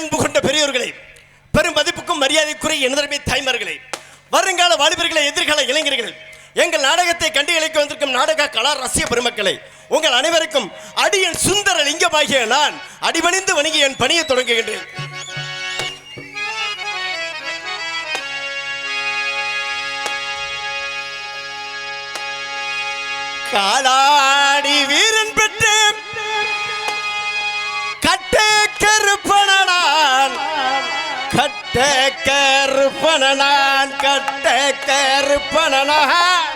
பேரன்பு கொண்ட பெரியோர்களே பெரும் மதிப்புக்கும் மரியாதைக்குரிய இனதரமை தாய்மார்களே வருங்கால வாலிபர்களை எதிர்கால இளைஞர்கள் எங்கள் நாடகத்தை கண்டு இழைக்க வந்திருக்கும் நாடக கலா ரசிய பெருமக்களை உங்கள் அனைவருக்கும் அடியன் சுந்தர லிங்கமாகிய நான் அடிபணிந்து வணங்கி என் பணியை தொடங்குகின்றேன். காலாடி வீரன் பெற்ற கட்டு கருப்பனான் கட்ட கருப்பனான் கட்ட கருப்பனான்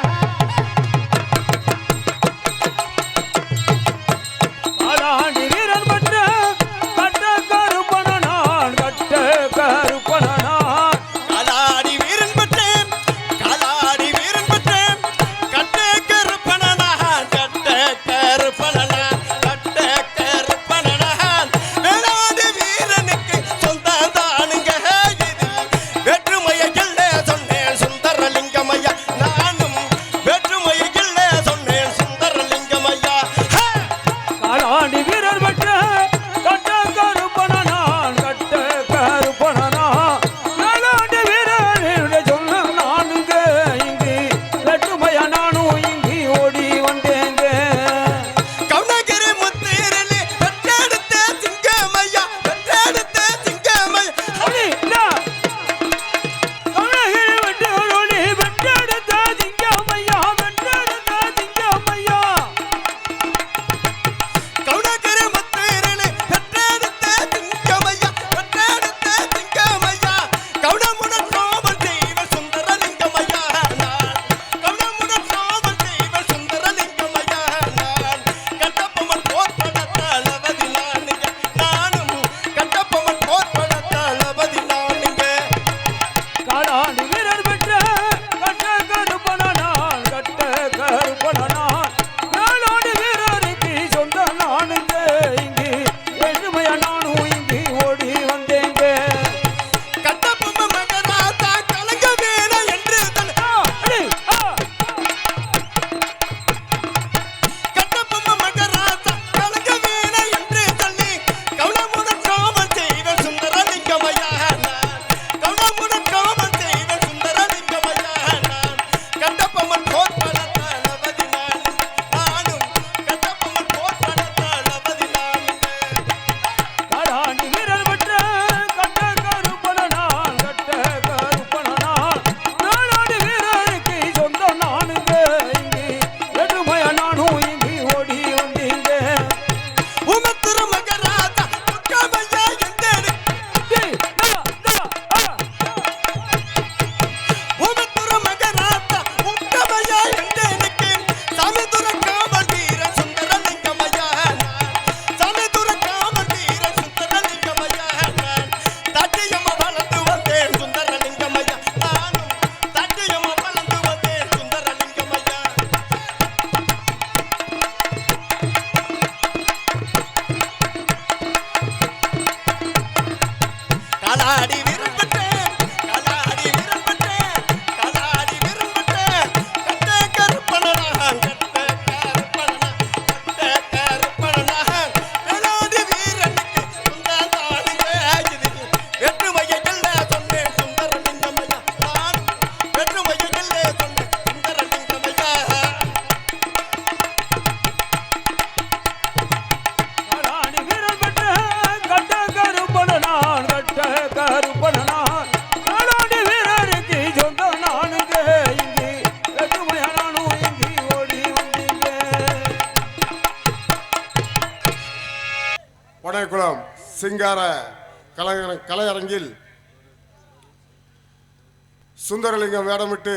சுந்தரலிங்கம் வேடமிட்டு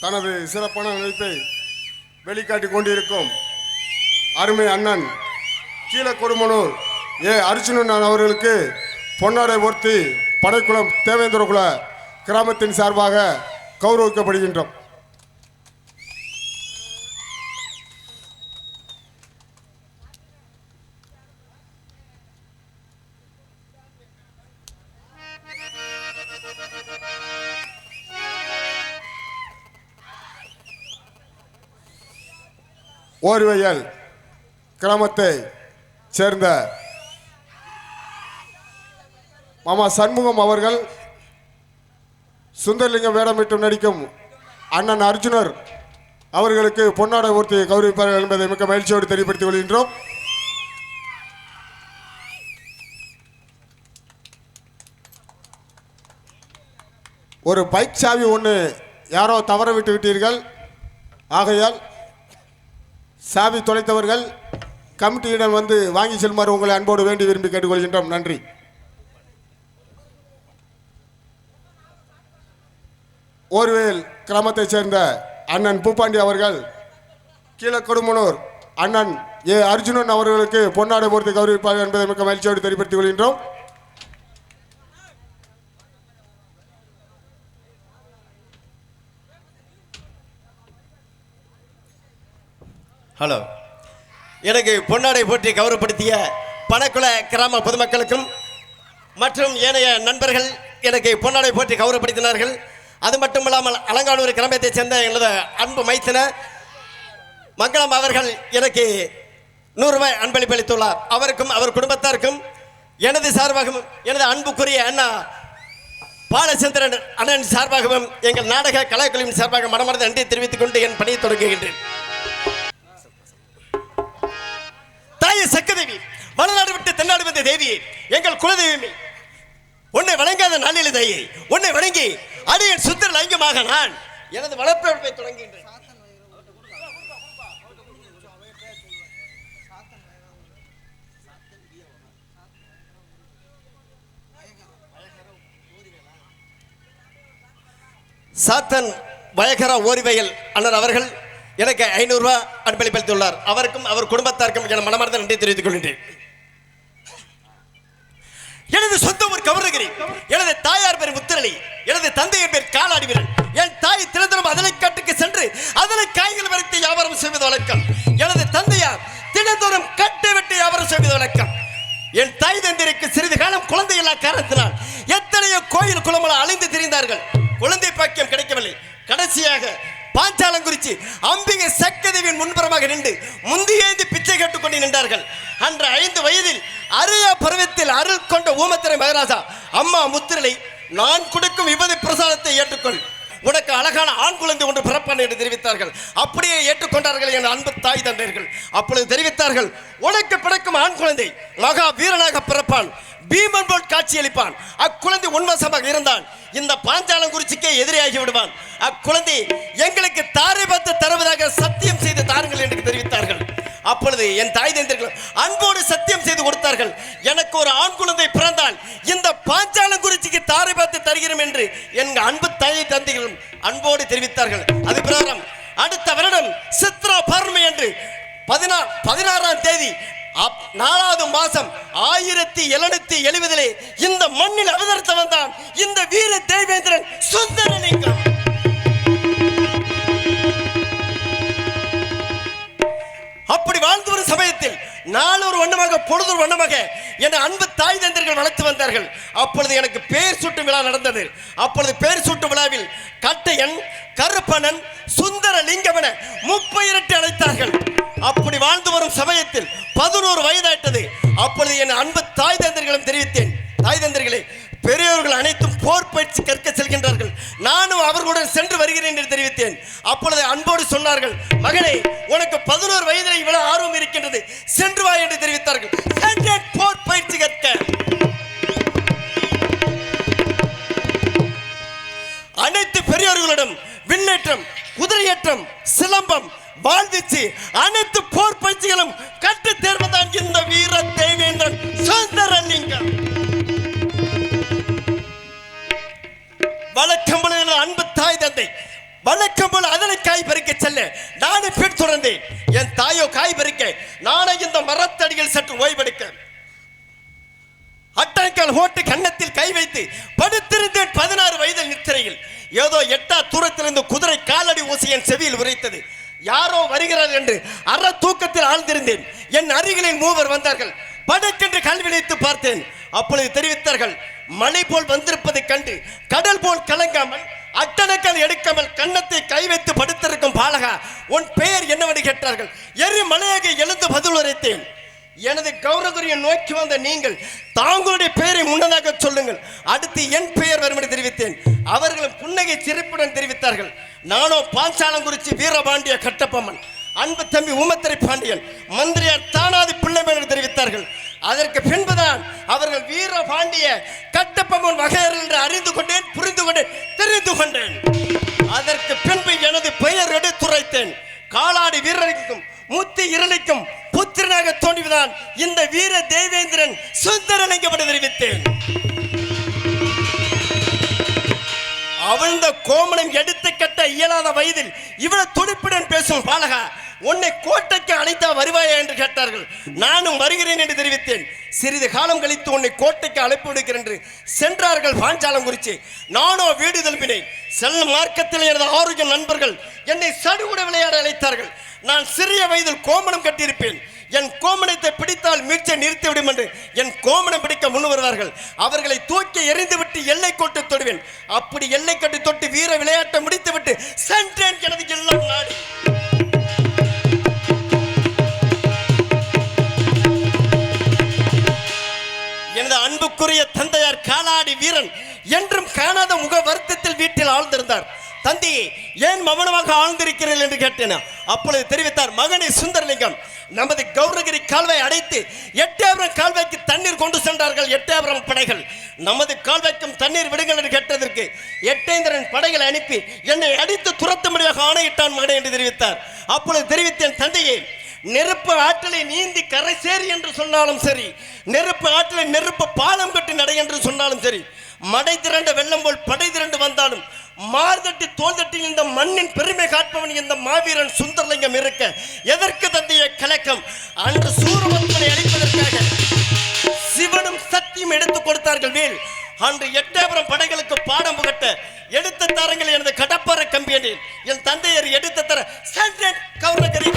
தனது சிறப்பான நினைப்பை வெளிக்காட்டி கொண்டிருக்கும் அருமை அண்ணன் கீழ கொடுமனூர் ஏ. அர்ஜுனன் அவர்களுக்கு பொன்னாடை ஒருத்தி படைக்குளம் தேவேந்திரகுல கிராமத்தின் சார்பாக கௌரவிக்கப்படுகின்றோம். ஓர்வையல் கிராமத்தை சேர்ந்த மாமா சண்முகம் அவர்கள் சுந்தரலிங்கம் வேடமிட்டும் நடிக்கும் அண்ணன் அர்ஜுனர் அவர்களுக்கு பொன்னாடை ஊர்த்தி கௌரவிப்பார்கள் என்பதை மிக்க மகிழ்ச்சியோடு தெரியப்படுத்திக் கொள்கின்றோம். ஒரு பைக் சாவி ஒன்று யாரோ தவற விட்டு விட்டீர்கள். ஆகையால் சாவி தொலைத்தவர்கள் கமிட்டியிடம் வந்து வாங்கி செல்லுமாறு உங்களை அன்போடு வேண்டி விரும்பி கேட்டுக்கொள்கின்றோம். நன்றி. ஓர்வேல் கிராமத்தைச் சேர்ந்த அண்ணன் பூப்பாண்டி அவர்கள் கீழக்கொடுமனூர் அண்ணன் ஏ. அர்ஜுனன் அவர்களுக்கு பொன்னாடை பொறுத்து கௌரவிப்பார்கள் என்பதை மிக மகிழ்ச்சியோடு தெரியப்படுத்திக் கொள்கின்றோம். ஹலோ எனக்கு பொன்னாடை போற்றி கௌரவப்படுத்திய பணக்குள கிராம பொதுமக்களுக்கும் மற்றும் ஏனைய நண்பர்கள் எனக்கு பொன்னாடை போற்றி கௌரவப்படுத்தினார்கள். அது மட்டும் இல்லாமல் அலங்கானூர் கிராமத்தைச் சேர்ந்த எனது அன்பு மைத்தின மங்களம் அவர்கள் எனக்கு நூறு ரூபாய் அன்பளிப்பு அளித்துள்ளார். அவருக்கும் அவர் குடும்பத்தாருக்கும் எனது சார்பாகவும் எனது அன்புக்குரிய அண்ணா பாலச்சந்திரன் அண்ணன் சார்பாகவும் எங்கள் நாடக கலாக்குழுவின் சார்பாக மனமார்ந்த நன்றி தெரிவித்துக் கொண்டு என் பணியை தொடங்குகின்றேன். தாயை சக்கதேவி வடநாடு விட்டு தென்னாடு வந்த தேவியை எங்கள் குலதெய்வமே. உன்னை வணங்காத நாளில் தாயை உன்னை வணங்கி அடியின் சுத்திர லைங்கமாக நான் எனது வளர்ப்பை தொடங்குகின்றேன். சாத்தன் வயகரா ஓரிவயல் அண்ணர் அவர்கள் எனக்கு ஐநூறுரூவா அன்பளிப்பளித்துள்ளார் அவருக்கும் அவர் குடும்பத்தாருக்கும் என மனமார்ந்த நன்றி தெரிவித்துக் கொள்கின்றேன். எனது சொந்த ஊர் கவுரகிரி எனது தாயார் பேர் முத்திரளி எனது தந்தையின் பேர் காலாடி வீரன் என் தாய் தினந்தனம் அதனை காட்டுக்கு சென்று அதனை காய்கள் வரைத்து வியாபாரம் செய்வது வழக்கம். எனது தந்தையார் தினந்தோறும் கட்டு வெட்டி வியாபாரம் செய்வது வழக்கம். என் தாய் தந்திரிக்கு சிறிது காலம் குழந்தை இல்லா காரணத்தினால் எத்தனையோ கோயில் குளமெல்லாம் அலைந்து திரிந்தார்கள். குழந்தை பாக்கியம் கிடைக்கவில்லை. கடைசியாக பாஞ்சாலங்குறிச்சி அம்பிகை சக்கதேவியின் முன்புறமாக நின்று முந்தியேந்து பிச்சை கேட்டுக் கொண்டு நின்றார்கள். அன்று ஐந்து வயதில் அரிய பருவத்தில் அருள் கொண்ட ஊமத்திரை மகராஜா அம்மா முத்திரலை நான் கொடுக்கும் விபதி பிரசாதத்தை ஏற்றுக்கொள். உனக்கு அழகான ஆண் குழந்தை ஒன்று பிறப்பான் என்று தெரிவித்தார்கள். அப்படியே ஏற்றுக்கொண்டார்கள் என் அன்பு தாய் தந்தையர்கள். அப்பொழுது தெரிவித்தார்கள் உனக்கு பிறக்கும் ஆண் குழந்தை மகா வீரனாக பிறப்பான். பீமன் போல் காட்சியளிப்பான். அக்குழந்தை உன்வசமாக இருந்தான். இந்த பாஞ்சாலங்குறிச்சிக்கே எதிரியாகி விடுவான். அக்குழந்தை எங்களுக்கு தாரை பார்த்து தருவதாக சத்தியம் செய்து தாருங்கள் என்று தெரிவித்தார்கள். அப்பொழுது என் தாய் தந்தர்கள் அன்போடு சத்தியம் செய்து கொடுத்தார்கள். எனக்கு ஒரு ஆண் குழந்தை பிறந்தால் இந்த பாஞ்சாலங்குறிச்சிக்கு தாரை பார்த்து தருகிறோம் என்று என் அன்பு தாய் அன்போடு தெரிவித்தார்கள். அது பிரகாரம் அடுத்த வருடம் சித்ரா பௌர்ணமி என்று பதினா பதினாறாம் தேதி நாலாவது மாசம் ஆயிரத்தி எழுநூத்தி எழுபதிலே இந்த மண்ணில் அவதரித்து வந்தான் இந்த வீர தேவேந்திரன் சுந்தரலிங்கம். அப்படி வாழ்ந்து வரும் சமயத்தில் நாலொரு வண்ணமாக பொழுதொரு வண்ணமாக என் அன்பு தாய் தந்தர்கள் வளர்த்து வந்தார்கள். அப்பொழுது எனக்கு பேர் சூட்டும் விழா நடந்தது. அப்பொழுது பேர் சூட்டும் விழாவில் கட்டையன் கருப்பணன் சுந்தர லிங்கமென முப்பயிரட்டு அழைத்தார்கள். அப்படி வாழ்ந்து வரும் சமயத்தில் பதினோரு வயதாயிட்டது. அப்பொழுது என் அன்பு தாய் தந்தர்களும் தெரிவித்தேன் தாய் தந்தர்களே பெரியவர்கள் அனைத்தும் போர் பயிற்சி கற்க செல்கின்றார்கள். நானும் அவர்களுடன் சென்று வருகிறேன் என்று தெரிவித்தேன். அப்பொழுது அன்போடு சொன்னார்கள் மகனே உனக்கு பதினோரு வயதில் இவ்வளவு ஆர்வம் இருக்கின்றது. சென்று வா என்று தெரிவித்தார்கள். சென்றேன் போர் பயிற்சி கற்க. அனைத்து பெரியவர்களிடம் விண்ணேற்றம் குதிரையேற்றம் சிலம்பம் வாழ்விச்சு அனைத்து போர் பயிற்சிகளும் கற்று தேர்வதான் வழக்கம் போல அதனை காய் பறிக்க செல்ல. நானே பின் தொடர்ந்தேன் என் தாயோ காய் பறிக்க. நானே இந்த மரத்தடியில் சற்று ஓய்வெடுக்க. அட்டங்கால் ஓட்டு கன்னத்தில் கை வைத்து படுத்திருந்தேன் பதினாறு வயதில் நித்திரையில். ஏதோ எட்டா தூரத்திலிருந்து குதிரை காலடி ஊசி என் செவியில் உரைத்தது யாரோ வருகிறார் என்று அற தூக்கத்தில் ஆழ்ந்திருந்தேன். என் அருகிலில் மூவர் வந்தார்கள். படக்கென்று கல்வி வைத்து பார்த்தேன். அப்பொழுது தெரிவித்தார்கள் மழை போல் வந்திருப்பதைக் கண்டு கடல் போல் கலங்காமல் அட்டணக்கல் எடுக்காமல் கன்னத்தை கை வைத்து படுத்திருக்கும் பாலகா உன் பெயர் என்னவென்று கேட்டார்கள்? எரி மலையாக எழுந்து பதில் உரைத்தேன். எனது கௌரவரியை நோக்கி வந்த நீங்கள் தாங்களுடைய பெயரை முன்னதாக சொல்லுங்கள். அடுத்து என் பெயர் வரும் என்று தெரிவித்தேன். அவர்களும் புன்னகை சிரிப்புடன் தெரிவித்தார்கள். நானோ பாஞ்சாலங்குறிச்சி வீரபாண்டிய கட்டப்பம்மன் அன்பு தம்பி உமத்திரை பாண்டியன் மந்திரியார் தானாதி பிள்ளைமை என்று தெரிவித்தார்கள். அதற்கு பின்புதான் அவர்கள் வீர பாண்டிய கட்டப்பம்மன் வகையர் என்று அறிந்து கொண்டேன் புரிந்து கொண்டேன் தெரிந்து கொண்டேன். அதற்கு பின்பு எனது பெயர் எடுத்துரைத்தேன். காலாடி வீரருக்கும் முத்தி இருளைக்கும் புத்திரனாக தோன்றிவிதான் இந்த வீர தேவேந்திரன் சுந்தரலிங்கம் தெரிவித்தேன். அவிழ்ந்த கோமணம் எடுத்து கட்ட இயலாத வயதில் இவ்வளவு துடிப்புடன் பேசும் பாலகா உன்னை கோட்டைக்கு அழைத்தா வருவாயா என்று கேட்டார்கள். நானும் வருகிறேன் என்று தெரிவித்தேன். சிறிது காலம் கழித்து உன்னை கோட்டைக்கு அழைப்பு விடுக்கிறேன் என்று சென்றார்கள் பாஞ்சாலம் குறித்து நானோ வீடு திரும்பினேன். செல்ல மார்க்கத்தில் எனது ஆரோக்கிய நண்பர்கள் என்னை சடுகுட விளையாட அழைத்தார்கள். நான் சிறிய வயதில் கோமணம் கட்டியிருப்பேன். என் கோமணத்தை பிடித்தால் மீட்சை நிறுத்திவிடும் என்று என் கோமணம் பிடிக்க முன் வருவார்கள். அவர்களை தூக்கி எறிந்துவிட்டு எல்லை கோட்டை தொடுவேன். அப்படி எல்லை கட்டி தொட்டு வீர விளையாட்டை முடித்துவிட்டு சென்றேன் எனது எல்லாம் நாடு. எனது அன்புக்குரிய தந்தையார் காலாடி வீரன் என்றும் காணாத முக வருத்தத்தில் வீட்டில் ஆழ்ந்திருந்தார். தந்தையை ஏன் மௌனமாக ஆழ்ந்திருக்கிறீர்கள்? என்று கேட்டேன். அப்பொழுது தெரிவித்தார் மகனை சுந்தரலிங்கம் நமது கௌரகிரி கால்வாய் அடைத்து எட்டாபுரம் கால்வாய்க்கு தண்ணீர் கொண்டு சென்றார்கள் எட்டாபுரம் படைகள். நமது கால்வாய்க்கும் தண்ணீர் விடுங்கள் என்று கேட்டதற்கு எட்டேந்திரன் படைகளை அனுப்பி என்னை அடித்து துரத்தும்படியாக ஆணையிட்டான் மகனை என்று தெரிவித்தார். அப்பொழுது தெரிவித்தேன் தந்தையை நெருப்பு ஆற்றலை நீந்தி கரை சேரி என்று சொன்னாலும் சரி நெருப்பு ஆற்றில் நெருப்பு பாலம் கட்டி நடை என்று சொன்னாலும் சரி மடை திரண்ட வெள்ளம் போல் படை திரண்டு வந்தாலும் மார்தட்டி தோல் தட்டி இந்த மண்ணின் பெருமை காட்பவன் இந்த மாவீரன் சுந்தரலிங்கம் இருக்க எதற்கு தந்தைய கலக்கம்? அன்று சூரமந்தனை அழிப்பதற்காக சிவனும் சக்தியும் எடுத்து கொடுத்தார்கள் வேல். அன்று எட்டாபுரம் படைகளுக்கு பாடம் புகட்ட எடுத்த தாரங்கள் எனது கடப்பாறை கம்பியனில் என் தந்தையர் எடுத்த தர சென்றேன் கௌரகரி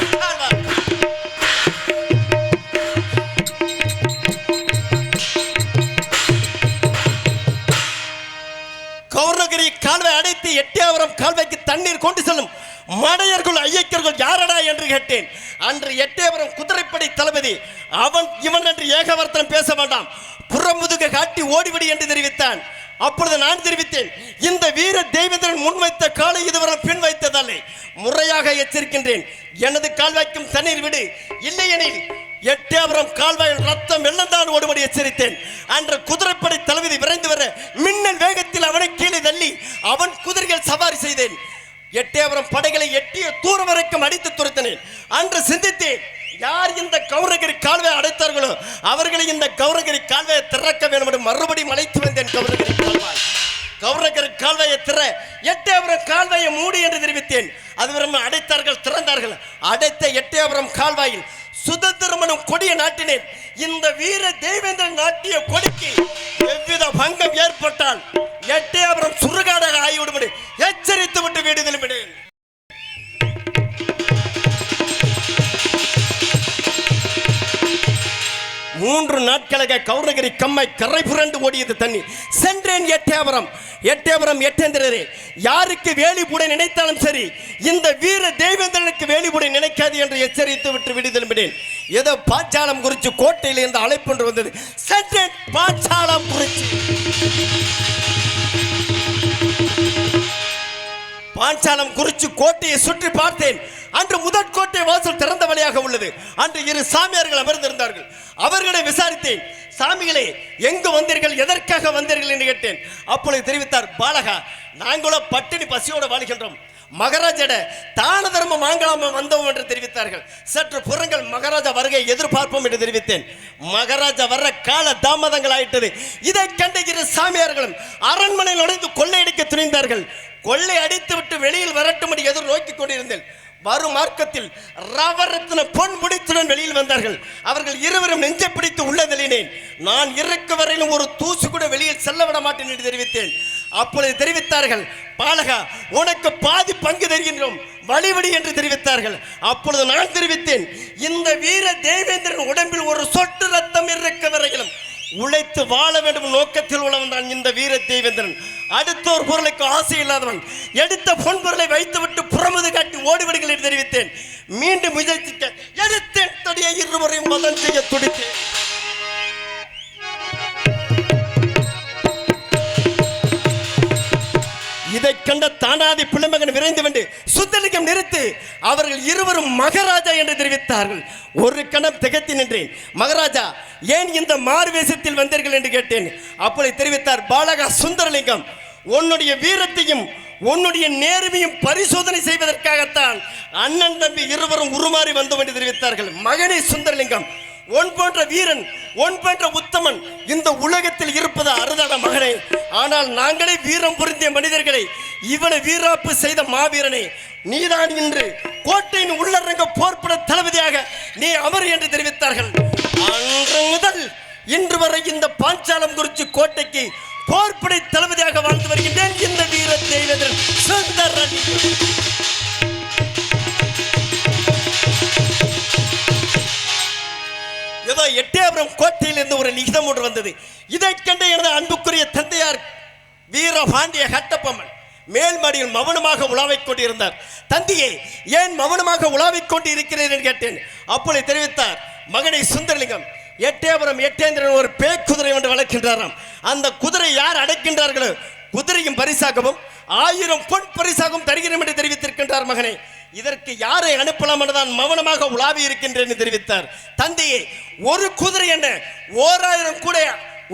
கால்வாய் அடைத்து எட்டியாவரம் கால்வாய்க்கு தண்ணீர் கொண்டு செல்லும் மடையர்கள் ஐயக்கர்கள் யாரடா என்று கேட்டேன். அன்று எட்டேவரம் குதிரைப்படை தளபதி அவன் இவன் என்று ஏகவர்த்தனம் பேச வேண்டாம். புறமுதுக காட்டி ஓடிவிடு என்று தெரிவித்தான். அப்பொழுது நான் தெரிவித்தேன் இந்த வீர தெய்வதன் முன்வைத்த காலை இதுவரை பின் வைத்ததல்ல முறையாக எச்சரிக்கின்றேன் எனது கால்வாய்க்கும் தண்ணீர் விடு. இல்லையெனில் எட்டாபுரம் கால்வாயில் ரத்தம் வெள்ளந்தான் ஓடுபடி எச்சரித்தேன். அன்று குதிரைப்படை தளபதி விரைந்து வர மின்னல் வேகத்தில் அவனை கீழே தள்ளி அவன் குதிரைகள் சவாரி செய்தேன். எட்டயபுரம் படைகளை எட்டிய தூரம் வரைக்கும் அடித்து துரத்தினேன். அன்று சிந்தித்தேன் யார் இந்த கௌரகிரி கால்வாய் அடைத்தார்களோ அவர்களை இந்த கௌரகிரி கால்வாயை திறக்க வேண்டும் என்று மறுபடியும் அழைத்து வந்தேன் கௌரகிரி கால்வாய். கௌரகர் கால்வாயை திற எட்டயபுரம் கால்வாயை மூடி என்று தெரிவித்தேன். அதுவரை அடைத்தார்கள் திறந்தார்கள். அடைத்த எட்டயபுரம் கால்வாயில் சுதந்திரமனும் கொடிய நாட்டினேன். இந்த வீர தேவேந்திரன் நாட்டிய கொடிக்கு எவ்வித பங்கம் ஏற்பட்டால் எட்டயபுரம் சுருகாடாக ஆகிவிடும் எச்சரித்து விட்டு வீடு திரும்பினேன். மூன்று நாட்களாக கௌரகிரி கம்மை கரை புரண்டு ஓடியது தண்ணி. சென்றேன் எட்டேபுரம் எட்டேபுரம் எட்டேந்திரரே யாருக்கு வேலிபுடை நினைத்தாலும் சரி இந்த வீர தேவேந்திரனுக்கு வேலிபுடை நினைக்காது என்று எச்சரித்து விட்டு விடுதலும்பினேன் ஏதோ பாச்சாலம் குறித்து கோட்டையில் இருந்து அழைப்பு வந்தது. சென்றேன் பாச்சாலம் குறித்து பாஞ்சாலம் குறிச்சு கோட்டையை சுற்றி பார்த்தேன். அன்று முதற் கோட்டை வாசல் திறந்த வழியாக உள்ளது. அன்று இரு சாமியார்கள் அமர்ந்திருந்தார்கள். அவர்களை விசாரித்தேன். சாமிகளே எங்கு வந்தீர்கள்? எதற்காக வந்தீர்கள்? என்று கேட்டேன். அப்பொழுது தெரிவித்தார் பாலகா நாங்களோ பட்டினி பசியோடு வாழ்கின்றோம். மகாராஜட தான தர்மம் வாங்கலாம வந்தோம் என்று தெரிவித்தார்கள். சற்று புறங்கள் மகாராஜா வருகை எதிர்பார்ப்போம் என்று தெரிவித்தேன். மகாராஜா வர்ற கால தாமதங்கள் ஆயிட்டது. இதை கண்ட இரு சாமியார்களும் அரண்மனையில் நுழைந்து கொள்ளையடிக்க துணிந்தார்கள். கொள்ளை அடித்து விட்டு வெளியில் வரட்டும்படி எதிர் நோக்கி கொண்டிருந்தேன். வரும் மார்க்கத்தில் ரவரத்தின பொன் முடித்துடன் வெளியில் வந்தார்கள். அவர்கள் இருவரும் நெஞ்சை பிடித்து உள்ளதலினேன் நான் இருக்க வரையிலும் ஒரு தூசு கூட வெளியில் செல்ல விட மாட்டேன் என்று தெரிவித்தேன். அப்பொழுது தெரிவித்தார்கள் பாலகா உனக்கு பாதி பங்கு தருகின்றோம். வழிவடி என்று தெரிவித்தார்கள். அப்பொழுது நான் தெரிவித்தேன் இந்த வீர தேவேந்திரன் உடம்பில் ஒரு சொட்டு ரத்தம் இருக்க வரையிலும் உழைத்து வாழ வேண்டும் நோக்கத்தில் உள்ளவன் தான் இந்த வீர தேவேந்திரன். அடுத்த ஒரு பொருளுக்கு ஆசை இல்லாதவன். எடுத்த பொன் பொருளை வைத்துவிட்டு புறமுது காட்டி ஓடிவிடுங்கள் என்று தெரிவித்தேன். மீண்டும் முயற்சிக்க எடுத்தேன் தடியை இருவரையும் மதம் செய்ய துடித்தேன். இதை கண்ட தானாதி பிள்ளைமகன் விரைந்து வந்து சுத்தலிங்கம் நிறுத்து அவர்கள் இருவரும் மகாராஜா என்று தெரிவித்தார்கள். ஒரு கணம் திகத்தி நின்றேன். மகாராஜா ஏன் இந்த மார்வேசத்தில் வந்தீர்கள் என்று கேட்டேன். அப்படி தெரிவித்தார் பாலகா சுந்தரலிங்கம் உன்னுடைய வீரத்தையும் உன்னுடைய நேர்மையும் பரிசோதனை செய்வதற்காகத்தான் அண்ணன் தம்பி இருவரும் உருமாறி வந்தோம் என்று தெரிவித்தார்கள். மகனே சுந்தரலிங்கம் உன் போன்ற வீரன் உன் போன்ற உத்தமன் இந்த உலகத்தில் இருப்பது அருதான மகனே. ஆனால் நாங்களே வீரம் பொருந்திய மனிதர்களை இவனை வீராப்பு செய்த மாவீரனை நீதான் இன்று கோட்டையின் உள்ளரங்க போர்ப்பட தளபதியாக நீ அமர் என்று தெரிவித்தார்கள். அன்று முதல் இன்று வரை இந்த பாஞ்சாலம் குறிச்சி கோட்டைக்கு போர்ப்படை தளபதியாக வாழ்ந்து வருகின்றேன். இந்த வீர தெய்வதன் சுந்தரன் ஏதோ எட்டயபுரம் கோட்டையிலிருந்து ஒரு நிகிதம் ஒன்று வந்தது. இதை கண்டு எனது அன்புக்குரிய தந்தையார் வீரபாண்டிய கட்டப்பம்மன் மேல்மடியில் மௌனமாக உலாவிக் கொண்டிருந்தார். தந்தையே ஏன் மௌனமாக உலாவிக் கொண்டு இருக்கிறேன் என்று கேட்டேன். அப்பொழுது தெரிவித்தார் மகனை சுந்தரலிங்கம் எட்டயபுரம் எட்டேந்திரன் ஒரு பேக்குதிரை என்று வளர்க்கின்றாராம். அந்த குதிரை யார் அடைக்கின்றார்களோ குதிரையும் பரிசாகவும் ஆயிரம் பொன் பரிசாகவும் தருகிறோம் என்று தெரிவித்திருக்கின்றார் மகனை. இதற்கு யாரை அனுப்பலாம் என்றுதான் மௌனமாக உலாவி இருக்கின்றேன் தெரிவித்தார். தந்தையே ஒரு குதிரை என்ன? ஓராயிரம் கூட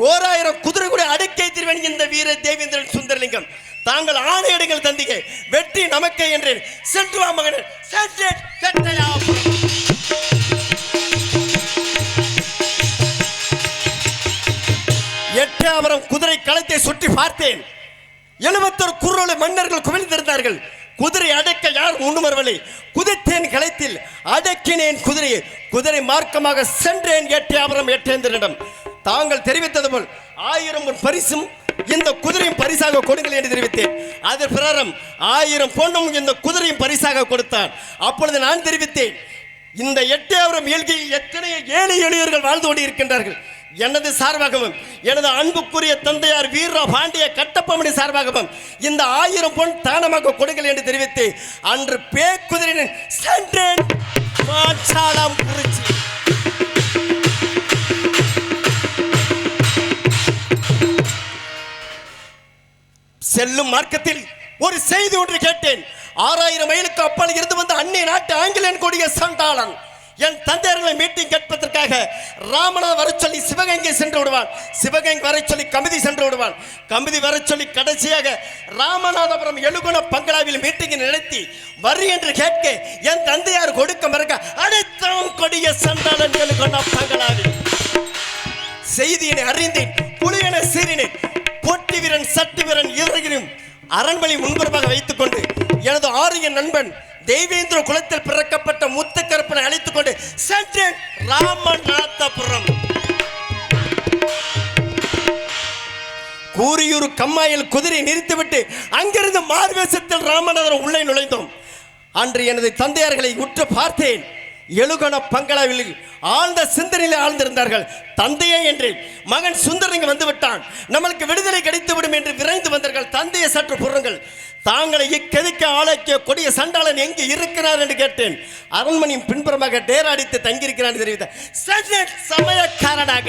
ஓராயிரம் குதிரை கூட அடுக்கை திருவன் இந்த வீர தேவேந்திரன் சுந்தரலிங்கம். தாங்கள் ஆணையிடுங்கள் தந்திகை வெற்றி நமக்கே என்றேன். சென்று வா மகனே சென்றேன் கட்டையா எட்டாவரம் குதிரை களத்தை சுற்றி பார்த்தேன். எழுபத்தொரு குரலை மன்னர்கள் குவிழ்ந்திருந்தார்கள் குதிரை அடக்க யார் உண்ணுமரவில்லை குதித்தேன் களத்தில் அடக்கினேன் குதிரையை. குதிரை மார்க்கமாக சென்றேன் எட்டியாபுரம் எட்டேந்திரனிடம் தாங்கள் தெரிவித்தது போல் ஆயிரம் ஒரு பரிசும் இந்த குதிரையும் பரிசாக கொடுங்கள் என்று தெரிவித்தேன். அதன் பிரகாரம் ஆயிரம் பொண்ணும் இந்த குதிரையும் பரிசாக கொடுத்தான். அப்பொழுது நான் தெரிவித்தேன் இந்த எட்டாயிரம் இயல்கையில் எத்தனை ஏழை எளியர்கள் வாழ்ந்து கொண்டு இருக்கின்றார்கள் எனது சார்பாகவும் எனது அன்புக்குரிய தந்தையார் வீர பாண்டிய கட்டப்பமணி சார்பாகவும் இந்த ஆயிரம் பொன் தானமாக கொடுங்கள் என்று தெரிவித்து அன்று பேக்குதிரின் சென்றேன். பாச்சாலம் குறிச்சி. செல்லும் மார்க்கத்தில் ஒரு செய்தி ஒன்று கேட்டேன். ஆறாயிரம் மைலுக்கு அப்பால் இருந்து வந்த அந்நிய நாட்டு ஆங்கிலேயன் கொடிய சண்டாளன். என் தந்தையர்களை மீட்டிங் கேட்பதற்காக ராமநாத வர சொல்லி சிவகங்கை சென்று விடுவான். சிவகங்கை வர சொல்லி கமிதி சென்று விடுவான். கமிதி வர சொல்லி கடைசியாக ராமநாதபுரம் எழுகுண பங்களாவில் மீட்டிங்கை நடத்தி வரி என்று கேட்க என் தந்தையார் கொடுக்க மறுக்க அனைத்தும் கொடிய சண்டாளன் எழுகுண பங்களாவில். செய்தியினை அறிந்தேன் புலியன சீரினேன் போட்டி வீரன் சட்டி வீரன் இருவரையும் அரண்மனை முன்புறமாக வைத்துக் கொண்டு எனது ஆரிய நண்பன் தெய்வேந்திர குலத்தில் பிறக்கப்பட்ட முத்துக்கருப்பனை அழைத்துக் கொண்டு சென்றேன் ராமநாதபுரம். கூரியூர் கம்மாயில் குதிரை நிறுத்திவிட்டு அங்கிருந்து மார்வேசத்தில் ராமநாதர் உள்ளே நுழைந்தோம். அன்று எனது தந்தையார்களை உற்று பார்த்தேன். எழுகண பங்களாவில் ஆழ்ந்த சிந்தனையில் ஆழ்ந்திருந்தார்கள். தந்தையே என்று. மகன் சுந்தரங்க வந்து விட்டான் நம்மளுக்கு விடுதலை கிடைத்து விடும் என்று விரைந்து வந்தார்கள். தந்தையை சற்று புறங்கள் தாங்களை இக்கெதிக்க ஆளாக்கிய கொடிய சண்டாளன் எங்கு இருக்கிறார் என்று கேட்டேன். அரண்மனையின் பின்புறமாக டேராடித்து தங்கியிருக்கிறான் தெரிவித்த சமயக்காரனாக.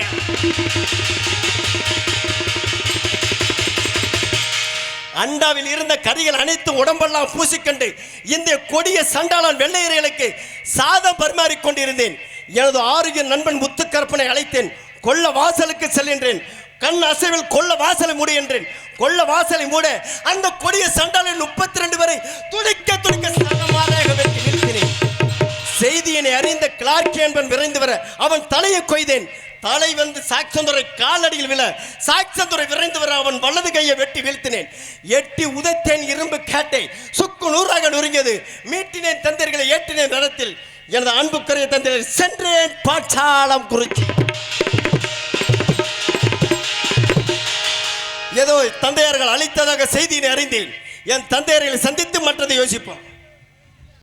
அண்டாவில் இருந்த கரிகள் அனைத்து உடம்பெல்லாம் பூசிக்கொண்டு இந்த கொடிய சண்டாளன் வெள்ளையர்களுக்கு சாதம் பரிமாறிக் கொண்டிருந்தேன். எனது ஆரோக்கிய நண்பன் முத்துக்கருப்பனை அழைத்தேன். கொல்ல வாசலுக்கு செல்கின்றேன். கண் அசைவில் கொல்ல வாசலை மூடு என்றேன். கொல்ல வாசலை மூட அந்த கொடிய சண்டாளன் முப்பத்தி ரெண்டு வரை துடிக்க துடிக்க சனமாராக நிறுத்தினேன் செய்தியினை அறிந்த கிளார்க் என்பன் விரைந்து வர அவன் தலையை கொய்தேன். தலை வந்து சாக்சந்துரை காலடியில் விழ சாக்சந்துரை விரைந்து வர அவன் வலது கையை வெட்டி வீழ்த்தினேன். எட்டி உதைத்தேன் இரும்பு கேட்டை. சுக்கு நூறாக நொறுங்கியது. மீட்டினேன் தந்தர்களை ஏற்றினேன் நடத்தில் எனது அன்புக்குரிய தந்தையை சென்றேன் பாட்சாலம் குறிச்சி. ஏதோ தந்தையார்கள் அளித்ததாக செய்தியினை அறிந்தேன். என் தந்தையர்களை சந்தித்து மற்றதை யோசிப்போம்.